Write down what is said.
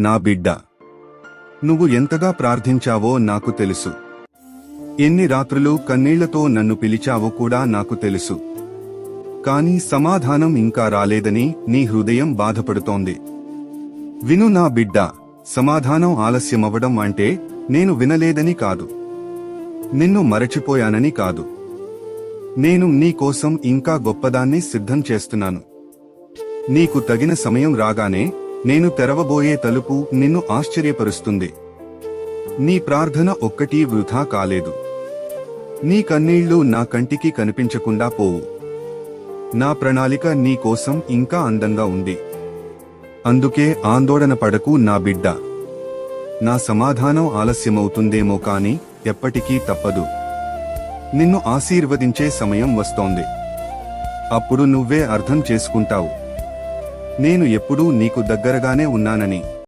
నా బిడ్డ. నువ్వు ఎంతగా ప్రార్థించావో నాకు తెలుసు. ఎన్ని రాత్రులు కన్నీళ్ళతో నన్ను పిలిచావో కూడా నాకు తెలుసు. కానీ సమాధానం ఇంకా రాలేదని నీ హృదయం బాధపడుతోంది. విను నా బిడ్డ సమాధానం ఆలస్యమవ్వడం అంటే నేను వినలేదని కాదు. నిన్ను మరచిపోయానని కాదు. నేను నీ కోసం ఇంకా గొప్పదాన్ని సిద్ధం చేస్తున్నాను. నీకు తగిన సమయం రాగానే నేను తెరవబోయే తలుపు నిన్ను ఆశ్చర్యపరుస్తుంది. నీ ప్రార్థన ఒక్కటీ వృధా కాలేదు. నీ కన్నీళ్ళు నా కంటికి కనిపించకుండా పోవు. నా ప్రణాళిక నీ కోసం ఇంకా అందంగా ఉంది. అందుకే ఆందోళన పడకు నా బిడ్డ. నా సమాధానం ఆలస్యమవుతుందేమో కాని ఎప్పటికీ తప్పదు. నిన్ను ఆశీర్వదించే సమయం వస్తోంది. అప్పుడు నువ్వే అర్థం చేసుకుంటావు. నేను ఎప్పుడూ నీకు దగ్గరగానే ఉన్నానని.